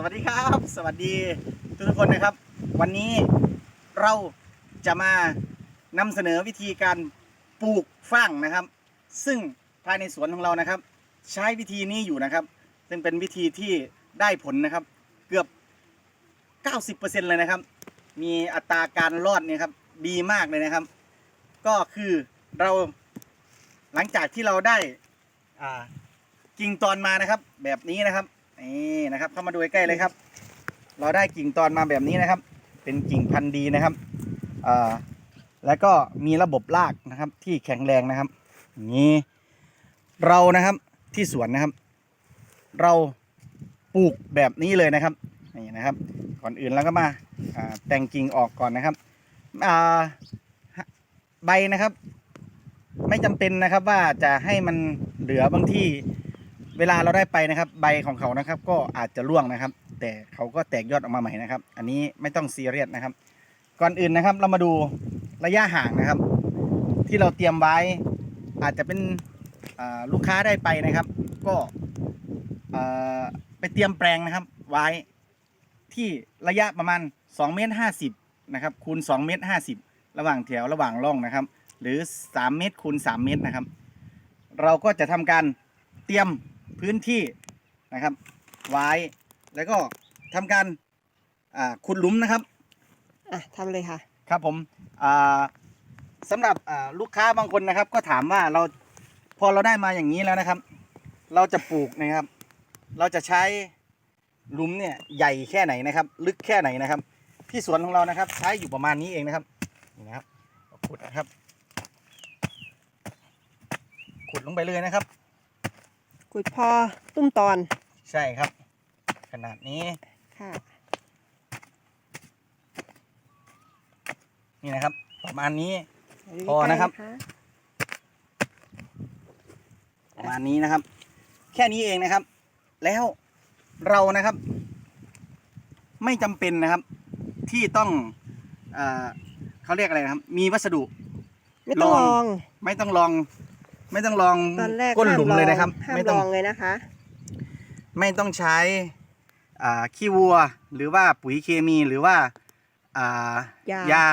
สวัสดีครับ สวัสดีทุกทุกคนนะครับ วันนี้เราจะมานำเสนอวิธีการปลูกฟางนะครับ ซึ่งภายในสวนของเรานะครับ ใช้วิธีนี้อยู่นะครับ ซึ่งเป็นวิธีที่ได้ผลนะครับ เกือบ 90%เลยนะครับ มีอัตราการรอดเนี่ยครับดีมากเลยนะครับ ก็คือเราหลังจากที่เราได้กิ่งตอนมานะครับ แบบนี้นะครับ นี่นะครับ เข้ามาดูใกล้เลยครับ เราได้กิ่งตอนมาแบบนี้นะครับ เป็นกิ่งพันธุ์ดีนะครับอ่าแล้วก็มีระบบรากนะครับที่แข็งแรงนะครับนี้เรานะครับที่สวนนะครับ เราปลูกแบบนี้เลยนะครับนี่นะครับ ก่อนอื่นเราก็มาาแต่งกิ่งออกก่อนนะครับใบนะครับ ไม่จำเป็นนะครับว่าจะให้มันเหลือบางที่ เวลาเราได้ไปนะครับ ใบของเขานะครับ ก็อาจจะร่วงนะครับ แต่เขาก็แตกยอดออกมาใหม่นะครับ อันนี้ไม่ต้องซีเรียสนะครับ ก่อนอื่นนะครับ เรามาดูระยะห่างนะครับ ที่เราเตรียมไว้อาจจะเป็นลูกค้าได้ไปนะครับ ก็ไปเตรียมแปลงนะครับ ไว้ที่ระยะประมาณ2เมตร50นะครับคูณ2เมตร50 ระหว่างแถวระหว่างร่องนะครับ หรือ 3 เมตรคูณ3เมตรนะครับ เราก็จะทำการเตรียม พื้นที่นะครับ ไว้แล้วก็ทำการอ่าขุดหลุมนะครับอะทำเลยค่ะ ครับผมอ่าสำหรับอ่าลูกค้าบางคนนะครับ ก็ถามว่าเราพอเราได้มาอย่างนี้แล้วนะครับ เราจะปลูกนะครับ เราจะใช้หลุมเนี่ยใหญ่แค่ไหนนะครับ ลึกแค่ไหนนะครับ ที่สวนของเรานะครับ ใช้อยู่ประมาณนี้เองนะครับนี่นะครับขุดนะครับ ขุดลงไปเลยนะครับ ขุดพอตุ้มตอน ใช่ครับ ขนาดนี้ค่ะ นี่นะครับ ประมาณนี้ดูพอนะครับใกล้ประมาณนี้นะครับ แค่นี้เองนะครับ แล้วเรานะครับ ไม่จำเป็นนะครับ ที่ต้องเออเขาเรียกอะไรนะครับ มีวัสดุไม่ต้องลลององ ไม่ต้องลอง ไม่ต้องลองตอนแรกก้นหลุมห้าเลยนะครับ ห้ามไม่ลต้ององเลยนะคะ ไม่ต้องใช้อ่าขี้วัว หรือว่าปุ๋ยเคมีหรือว่าอ่ายายา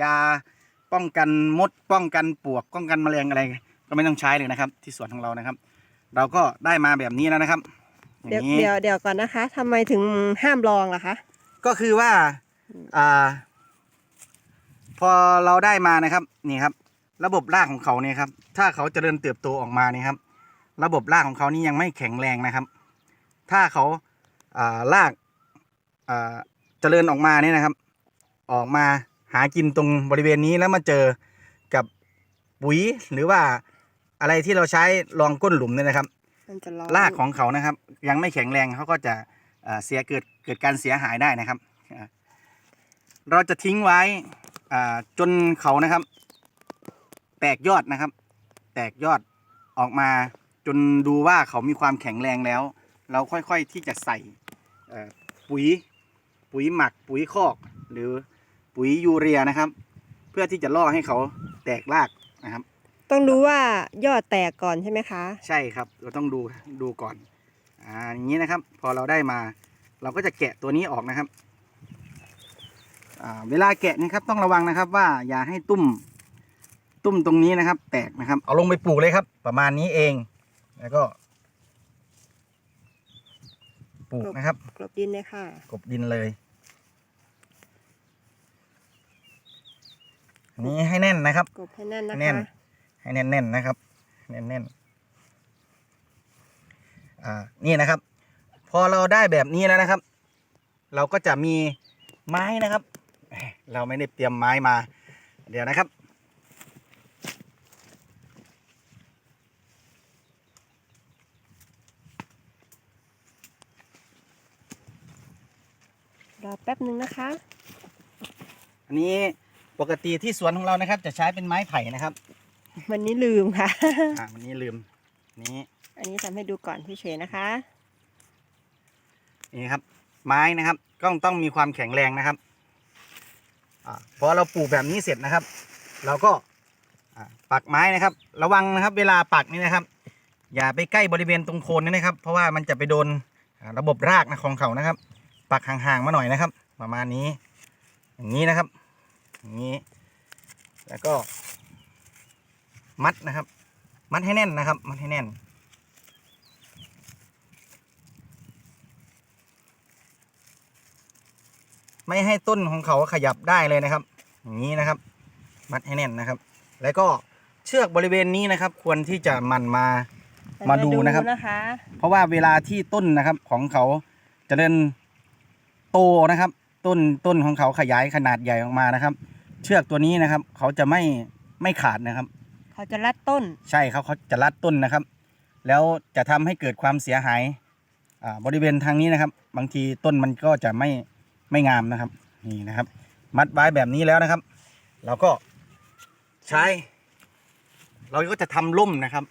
ยาป้องกันมดป้องกันปลวกป้องกันแมลงอะไร ก็ไม่ต้องใช้เลยนะครับ ที่สวนของเรานะครับ เราก็ได้มาแบบนี้แล้วนะครับอเดี๋ยวย่างนี้ เดี๋ยวเดี๋ยวก่อนนะคะทำไมถึงห้ามลองล่ะคะ ก็คือว่า อ่า พอเราได้มานะครับ นี่ครับ ระบบรากของเขาเนี่ยครับ ถ้าเขาเจริญเติบโตออกมาเนี่ยครับ ระบบรากของเขานี่ยังไม่แข็งแรงนะครับ ถ้าเขาอ่ารากอ่าเจริญออกมาเนี่ยนะครับ ออกมาหากินตรงบริเวณนี้แล้วมาเจอกับปุ๋ยหรือว่าอะไรที่เราใช้รองก้นหลุมเนี่ยนะครับมันจะร้อนรากของเขานะครับ ยังไม่แข็งแรงเขาก็จะเอ่อเสียเกิดเกิดการเสียหายได้นะครับอ่าเราจะทิ้งไว้อ่าจนเขานะครับ แตกยอดนะครับ แตกยอดออกมาจนดูว่าเขามีความแข็งแรงแล้ว เราค่อยๆที่จะใส่เอ่อปุ๋ยปุ๋ยหมักปุ๋ยคอก หรือปุ๋ยยูเรียนะครับ เพื่อที่จะล่อให้เขาแตกรากนะครับ ต้องรู้ว่ายอดแตกก่อนใช่ไหมคะ ใช่ครับเราต้องดูดูก่อนอ่าอย่างนี้นะครับ พอเราได้มา เราก็จะแกะตัวนี้ออกนะครับอ่าเวลาแกะนี่ครับต้องระวังนะครับว่าอย่าให้ตุ้ม ตุ้มตรงนี้นะครับ แตกนะครับ เอาลงไปปลูกเลยครับ ประมาณนี้เอง แล้วก็ ปลูกนะครับกลบดินเลยค่ะกบดินเลยอันนี้ให้แน่นนะครับกลบให้แน่นนะแน่นคะให้แน่นๆนะครับ แน่นๆอ่านี่นะครับ พอเราได้แบบนี้แล้วนะครับ เราก็จะมีไม้นะครับเอ้ยเราไม่ได้เตรียมไม้มา เดี๋ยวนะครับ รอแป๊บนึงนะคะ อันนี้ปกติที่สวนของเรานะครับ จะใช้เป็นไม้ไผ่นะครับ วันนี้ลืมค่ะ อ่าวันนี้ลืม นี้อันนี้ทำให้ดูก่อนเฉยๆนะคะ นี่ครับ ไม้นะครับก็ต้องมีความแข็งแรงนะครับอาพอเราปลูกแบบนี้เสร็จนะครับ เราก็อ่าปักไม้นะครับ ระวังนะครับ เวลาปักนี่นะครับ อย่าไปใกล้บริเวณตรงโคนนี่นะครับ เพราะว่ามันจะไปโดนอ่าระบบรากนะของเขานะครับ ปักห่างๆมาหน่อยนะครับ ประมาณนี้ อย่างนี้นะครับ อย่างนี้ แล้วก็ มัดนะครับ มัดให้แน่นนะครับ มัดให้แน่น ไม่ให้ต้นของเขาขยับได้เลยนะครับ อย่างนี้นะครับ มัดให้แน่นนะครับ แล้วก็เชือกบริเวณนี้นะครับ ควรที่จะหมันมามาดูนะครับนะคะเพราะว่าเวลาที่ต้นนะครับของเขาเจะเริญ โตนะครับ ต้นต้นของเขาขยายขนาดใหญ่ออกมานะครับ เชือกตัวนี้นะครับ เขาจะไม่ไม่ขาดนะครับ เขาจะรัดต้น ใช่ครับเขาจะรัดต้นนะครับ แล้วจะทำให้เกิดความเสียหายอ่าบริเวณทางนี้นะครับ บางทีต้นมันก็จะไม่ไม่งามนะครับ นี่นะครับ มัดไว้แบบนี้แล้วนะครับ เราก็ใช้ เราก็จะทำร่มนะครับ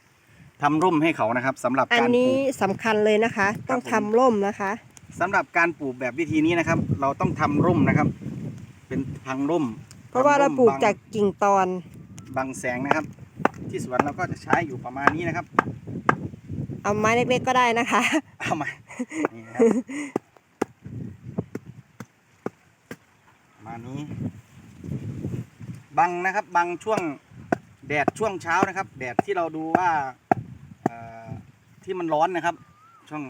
ทำร่มให้เขานะครับสำหรับอันการปนี้ลูกสำคัญเลยนะคะ ต้องผมทำร่มนะคะ สำหรับการปลูกแบบวิธีนี้นะครับ เราต้องทำร่มนะครับ เป็นทางร่ม เพราะว่าเราทำปลูกบังจากกิ่งตอนบังแสงนะครับ ที่สวนเราก็จะใช้อยู่ประมาณนี้นะครับ เอาไม้เล็กๆก็ได้นะคะ เอามานี่นะครับประมาณนี้ บังนะครับบังช่วงแดดช่วงเช้านะครับ แดดที่เราดูว่าเอ่อที่มันร้อนนะครับ ช่วง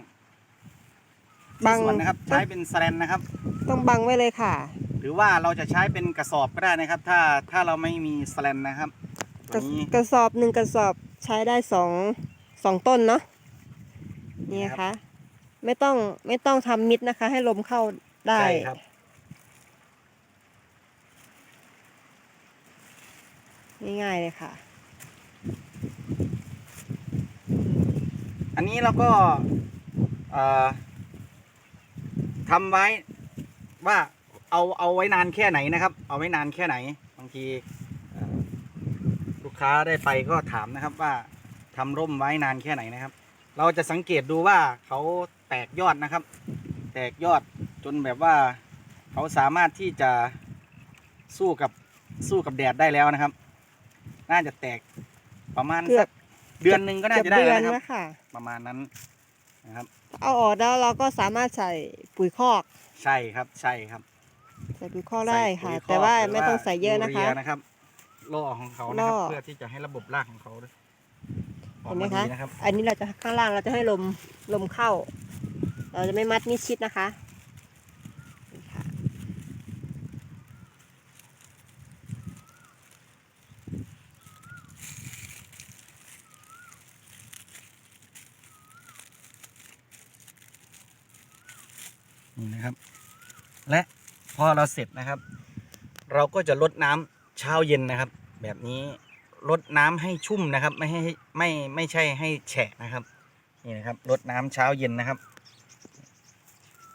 บัที่งสวนนะครับ ใช้เป็นสแลนนะครับ ต้องบังไว้เลยค่ะ หรือว่าเราจะใช้เป็นกระสอบก็ได้นะครับ ถ้าถ้าเราไม่มีสแลนนะครับกตัระวนี้กระสอบหนึ่งกระสอบใช้ได้สองสองต้นเนาะนี่นี่นะครัคะบไม่ต้องไม่ต้องทำมิดนะคะ ให้ลมเข้าได้ ใช่ครับ ง่ายๆเลยค่ะ อันนี้เราก็เอ่อ ทำไว้ว่าเอาเอาไว้นานแค่ไหนนะครับ เอาไว้นานแค่ไหน บางทีเอ่อลูกค้าได้ไปก็ถามนะครับว่าทำร่มไว้นานแค่ไหนนะครับ เราจะสังเกตดูว่าเขาแตกยอดนะครับ แตกยอดจนแบบว่าเขาสามารถที่จะสู้กับสู้กับแดดได้แล้วนะครับ น่าจะแตกประมาณเกือบสักเดือนหนึ่งก็น่าจะได้เกือบแล้วเดือนนะครับนะค่ะประมาณนั้นนะครับ เอาออกแล้วเราก็สามารถใส่ ปุ๋ยคอก ใช่ครับใช่ครับใส่ปุ๋ยคอกได้ใส่ค่ะปุ๋ยคอกแต่ว่าหรืไม่ต้องใส่เยอะนะคะ ยูรีนะครับล่อของเขานะครับล่อเพื่อที่จะให้ระบบรากของเขาด้วยออเห็กนไหมมาคะ ดีนะครับอันนี้เราจะข้างล่างเราจะให้ลมลมเข้า เราจะไม่มัดมิดชิดนะคะ นี่นะครับ และพอเราเสร็จนะครับ เราก็จะลดน้ำเช้าเย็นนะครับ แบบนี้ลดน้ำให้ชุ่มนะครับ ไม่ให้ไม่ไม่ใช่ให้แฉะนะครับนี่นะครับลดน้ำเช้าเย็นนะครับ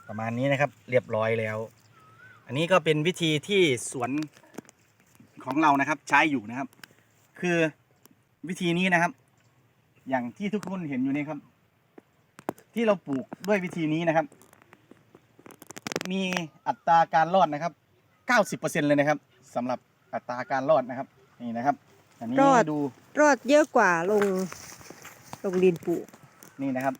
ประมาณนี้นะครับ เรียบร้อยแล้ว อันนี้ก็เป็นวิธีที่สวนของเรานะครับใช้อยู่นะครับ คือวิธีนี้นะครับ อย่างที่ทุกคนเห็นอยู่นี่ครับ ที่เราปลูกด้วยวิธีนี้นะครับ มีอัตราการรอดนะครับ 90%เลยนะครับสำหรับอัตราการรอดนะครับ นี่นะครับ อันนี้รอด ดูรอดเยอะกว่าลงลงดินปลูกนี่นะครับ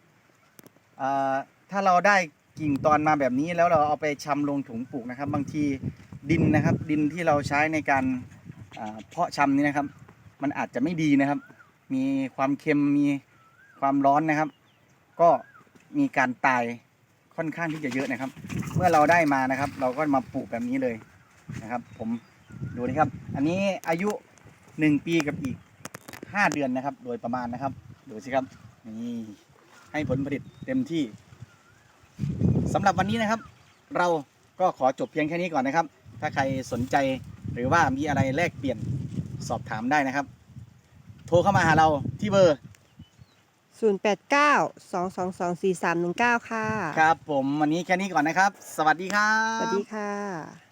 อ่าถ้าเราได้กิ่งตอนมาแบบนี้แล้วเราเอาไปชำลงถุงปลูกนะครับ บางทีดินนะครับ ดินที่เราใช้ในการอ่าเพาะชำนี่นะครับ มันอาจจะไม่ดีนะครับ มีความเค็มมีความร้อนนะครับ ก็มีการตาย ค่อนข้างที่จะเยอะนะครับ เมื่อเราได้มานะครับ เราก็มาปลูกแบบนี้เลยนะครับ ผมดูนะครับ อันนี้อายุหนึ่งปีกับอีกห้าเดือนนะครับ โดยประมาณนะครับ ดูสิครับนี่ให้ผลผลิตเต็มที่สำหรับวันนี้นะครับ เราก็ขอจบเพียงแค่นี้ก่อนนะครับ ถ้าใครสนใจหรือว่ามีอะไรแลกเปลี่ยนสอบถามได้นะครับ โทรเข้ามาหาเราที่เบอร์ 089 222 4319 ค่ะ ครับผมวันนี้แค่นี้ก่อนนะครับ สวัสดีครับ สวัสดีค่ะ